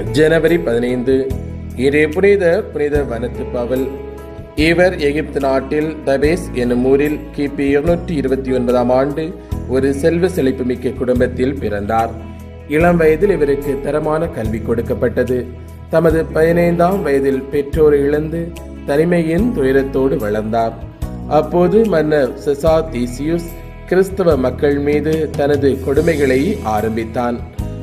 ஜனவரி பதினைந்து. இரு புனித புனித வனத்து பவல் இவர் எகிப்து நாட்டில் தபேஸ் என்னும் ஊரில் கிபி இருநூற்றி இருபத்தி ஒன்பதாம் ஆண்டு ஒரு செல்வ செழிப்புமிக்க குடும்பத்தில் பிறந்தார். இளம் வயதில் இவருக்கு தரமான கல்வி கொடுக்கப்பட்டது. தமது பதினைந்தாம் வயதில் பெற்றோரை இழந்து தனிமையின் துயரத்தோடு வளர்ந்தார். அப்போது மன்னர் செசா தீசியுஸ் கிறிஸ்தவ மக்கள் மீது தனது கொடுமைகளை ஆரம்பித்தான்.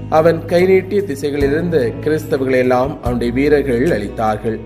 அவன் கை நீட்டிய திசைகளிலிருந்து கிறிஸ்தவர்கள் எல்லாம் அவனுடைய வீரர்கள் அளித்தார்கள்.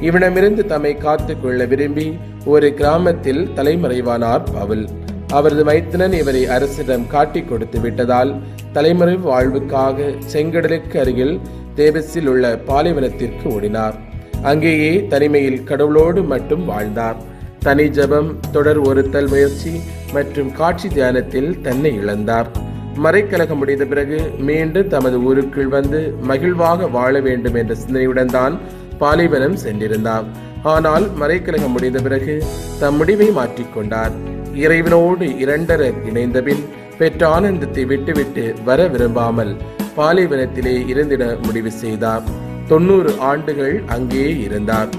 இவனமிருந்து தம்மை காத்து கொள்ள விரும்பி ஒரு கிராமத்தில் தலைமறைவானார் பவுல். அவரது மைத்தினன் இவரை அரசிடம் காட்டிக் கொடுத்து விட்டதால் தலைமறை வாழ்வுக்காக செங்கடலுக்கு அருகில் தேபஸில் உள்ள பாலைவனத்திற்கு ஓடினார். அங்கேயே தனிமையில் கடவுளோடு மட்டும் வாழ்ந்தார். தனி ஜபம் தொடர் ஒருத்தல் முயற்சி மற்றும் காட்சி தியானத்தில் தன்னை இழந்தார். மறைக்கலகம் முடிந்த பிறகு மீண்டும் தமது ஊருக்குள் வந்து மகிழ்வாக வாழ வேண்டும் என்ற சிந்தனையுடன் தான் பாலைவனம் சென்றிருந்தார். ஆனால் மறைக்கலகம் முடிந்த பிறகு தம் முடிவை மாற்றிக்கொண்டார் இறைவனோடு இரண்டர இணைந்தபின் பெற்ற ஆனந்தத்தை விட்டுவிட்டு வர விரும்பாமல் பாலைவனத்திலே இருந்திட முடிவு செய்தார். தொண்ணூறு ஆண்டுகள் அங்கே இருந்தார்.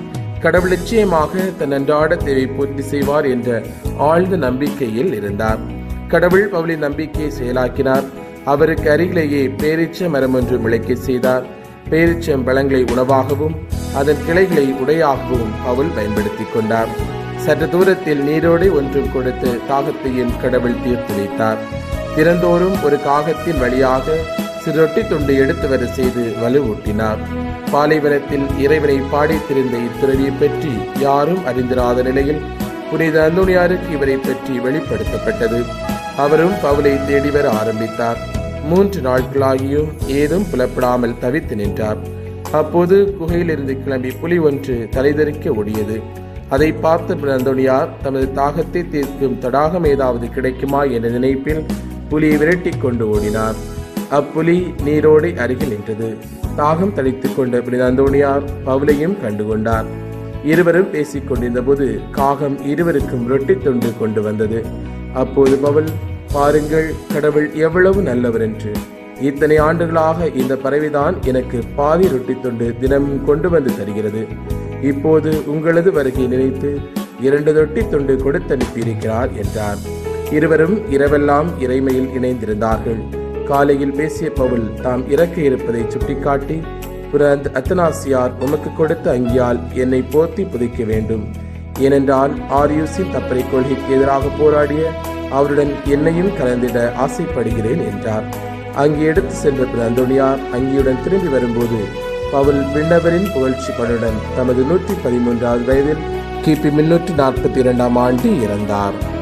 கடவுள் நிச்சயமாக தன் அன்றாட தேவை பூர்த்தி செய்வார் என்ற ஆழ்ந்த நம்பிக்கையில் இருந்தார். கடவுள் பவுலின் நம்பிக்கையை செயலாக்கினார். அவருக்கு அருகிலேயே பேரிச்ச மரம் ஒன்று முளைக்க செய்தார். பேரிச்சம் பழங்களை உணவாகவும் அதன் கிளைகளை உடையாகவும் பவுல் பயன்படுத்திக் கொண்டார். சற்று தூரத்தில் நீரோடை ஒன்றும் கொடுத்து தாகத்தையும் கடவுள் தீர்த்து வைத்தார் தினந்தோறும் ஒரு காகத்தின் வழியாக சிறு ரொட்டி துண்டு எடுத்து வர செய்து வலுவூட்டினார் பாலைவனத்தில் இறைவனை பாடித்திருந்த இத்துறவியை பற்றி யாரும் அறிந்திராத நிலையில் புனித அந்தோனியாருக்கு இவரை பற்றி வெளிப்படுத்தப்பட்டது. அவரும் பவுலை தேடி வர ஆரம்பித்தார். மூன்று நாட்களாகியும் ஏதும் புலப்படாமல் தவித்து நின்றார். அப்போது குகையிலிருந்து கிளம்பி புலி ஒன்று தலைதெறிக்க ஓடியது. அதை பார்த்த பிளந்தோனியார் தமது தாகத்தை தீர்க்கும் தடாகம் ஏதாவது கிடைக்குமா? என்ற நினைப்பில் புலியை விரட்டிக் கொண்டு ஓடினார். அப்புலி நீரோடை அருகில் நின்றது. தாகம் தளித்துக் கொண்ட புனித பவுலையும் கண்டுகொண்டார். இருவரும் பேசிக் கொண்டிருந்தபோது காகம் இருவருக்கும் ரொட்டி தொண்டு கொண்டு வந்தது. அப்போது பவுல் பாருங்கள் கடவுள் எவ்வளவு நல்லவர் என்று இத்தனை ஆண்டுகளாக இந்த பறவைதான் எனக்கு பாதி ரொட்டி தொண்டு தினமும் கொண்டு வந்து தருகிறது. இப்போது உங்களது வருகை நினைத்து இரண்டு ரொட்டி தொண்டு கொடுத்தனுப்பியிருக்கிறார் என்றார். இருவரும் இரவெல்லாம் இறைமையில் இணைந்திருந்தார்கள். காலையில் பேசிய பவுல் தாம் இறக்க இருப்பதை சுட்டிக்காட்டி புரந்த் அத்தனாசியார் உமக்கு கொடுத்த அங்கியால் என்னை போர்த்தி புதைக்க வேண்டும். ஏனென்றால் ஆரியுசி தப்பரை கொள்கைக்கு எதிராக போராடிய அவருடன் என்னையும் கலந்திட ஆசைப்படுகிறேன் என்றார். அங்கு எடுத்து சென்ற அந்தோனியார் அங்கியுடன் திரும்பி வரும்போது பவுல் விண்ணவரின் புகழ்ச்சி படுடன் தமது நூற்றி பதிமூன்றாவது வயதில் கிபி முன்னூற்றி நாற்பத்தி இரண்டாம் ஆண்டு இறந்தார்.